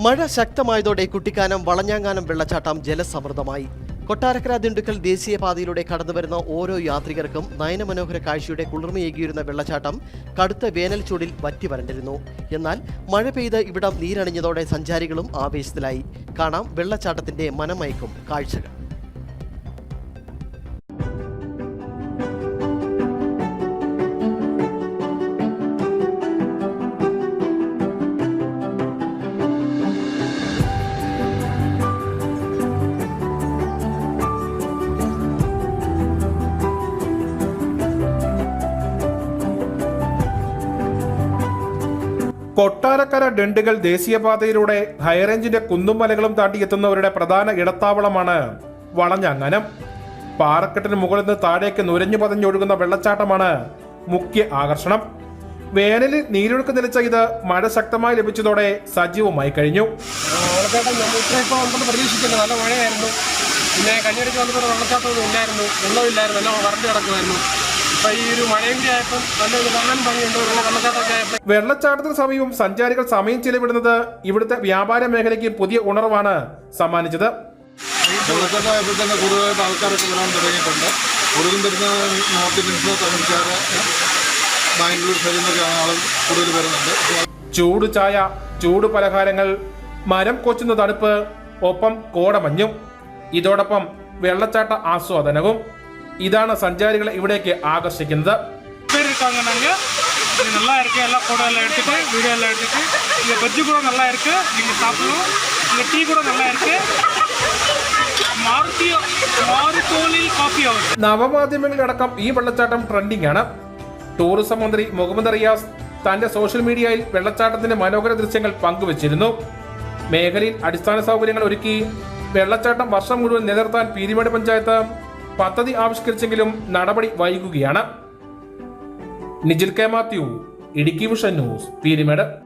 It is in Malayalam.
മഴ ശക്തമായതോടെ കുട്ടിക്കാനം വളഞ്ഞാങ്ങാനം വെള്ളച്ചാട്ടം ജലസമൃദ്ധമായി. കൊട്ടാരക്കര ദിണ്ടുക്കൽ ദേശീയപാതയിലൂടെ കടന്നുവരുന്ന ഓരോ യാത്രികർക്കും നയനമനോഹര കാഴ്ചയുടെ കുളിർമയേകിയിരുന്ന വെള്ളച്ചാട്ടം കടുത്ത വേനൽ ചൂടിൽ വറ്റി വരണ്ടിരുന്നു എന്നാൽ മഴ പെയ്ത് ഇവിടം നീരണിഞ്ഞതോടെ സഞ്ചാരികളും ആവേശത്തിലായി. കാണാം വെള്ളച്ചാട്ടത്തിന്റെ മനമയക്കും കാഴ്ചകൾ. കൊട്ടാരക്കര ഡണ്ടുകൾ ദേശീയപാതയിലൂടെ ഹൈറേഞ്ചിന്റെ കുന്നും മലകളും താട്ടിയെത്തുന്നവരുടെ പ്രധാന ഇടത്താവളമാണ് വളഞ്ഞങ്ങനം. പാറക്കെട്ടിന് മുകളിൽ നിന്ന് താഴേക്ക് നുരഞ്ഞു പതഞ്ഞൊഴുകുന്ന വെള്ളച്ചാട്ടമാണ് മുഖ്യ ആകർഷണം. വേനലിൽ നീരൊഴുക്ക് നിലച്ച ഇത് മഴ ശക്തമായി ലഭിച്ചതോടെ സജീവമായി കഴിഞ്ഞു. പ്രതീക്ഷിച്ചില്ല. നല്ല മഴയായിരുന്നു. പിന്നെ കഞ്ഞിടയ്ക്ക് വന്നപ്പോൾ വെള്ളച്ചാട്ടമൊന്നും ഇല്ലായിരുന്നു. വെള്ളമില്ലായിരുന്നു. എല്ലാം വരണ്ട് കിടക്കുമായിരുന്നു ഇപ്പം ഈ ഒരു മഴയും കൂടി ആയപ്പം നല്ലൊരു കാണാൻ ഭംഗിയുണ്ട്. വെള്ളച്ചാട്ടമൊക്കെ വെള്ളച്ചാട്ടത്തിന് സമീപം സഞ്ചാരികൾ സമയം ചെലവിടുന്നത് ഇവിടുത്തെ വ്യാപാര മേഖലയ്ക്ക് പുതിയ ഉണർവാണ് സമ്മാനിച്ചത്. ബാംഗ്ലൂർ ചൂട് ചായ ചൂട് പലഹാരങ്ങൾ മരം കൊച്ചുന്ന തണുപ്പ് ഒപ്പം കോടമഞ്ഞും. ഇതോടൊപ്പം വെള്ളച്ചാട്ട ആസ്വാദനവും. ഇതാണ് സഞ്ചാരികളെ ഇവിടേക്ക് ആകർഷിക്കുന്നത്. இது நல்லா இருக்கு எல்லா ஃபோட்டோ எல்லாம் எடுத்துட்டு வீடியோ எல்லாம் எடுத்துட்டு இந்த பஜ்ஜி கூட நல்லா இருக்கு நீங்கள் சாப்பிடலாம் இந்த டீ கூட நல்லா இருக்கு മാരുതി മാരുതോളിൽ കോഫി ഹൗസ് നവമാധ്യമങ്ങളിലടക്കം ഈ വെള്ളച്ചാട്ടം ട്രെൻഡിംഗ് ആണ് ടൂറിസം മന്ത്രി മുഹമ്മദ് റിയാസ് തന്റെ സോഷ്യൽ മീഡിയയിൽ വെള്ളച്ചാട്ടത്തിന്റെ മനോഹര ദൃശ്യങ്ങൾ പങ്കുവച്ചിരുന്നു മേഖലയിൽ അടിസ്ഥാന സൗകര്യങ്ങൾ ഒരുക്കി വെള്ളച്ചാട്ടം വർഷം മുഴുവൻ നിലനിർത്താൻ പീരിമേട് പഞ്ചായത്ത് പദ്ധതി ആവിഷ്കരിച്ചെങ്കിലും നടപടി വൈകുകയാണ് Nijil K Mathew Idukki vision news Peerumedu.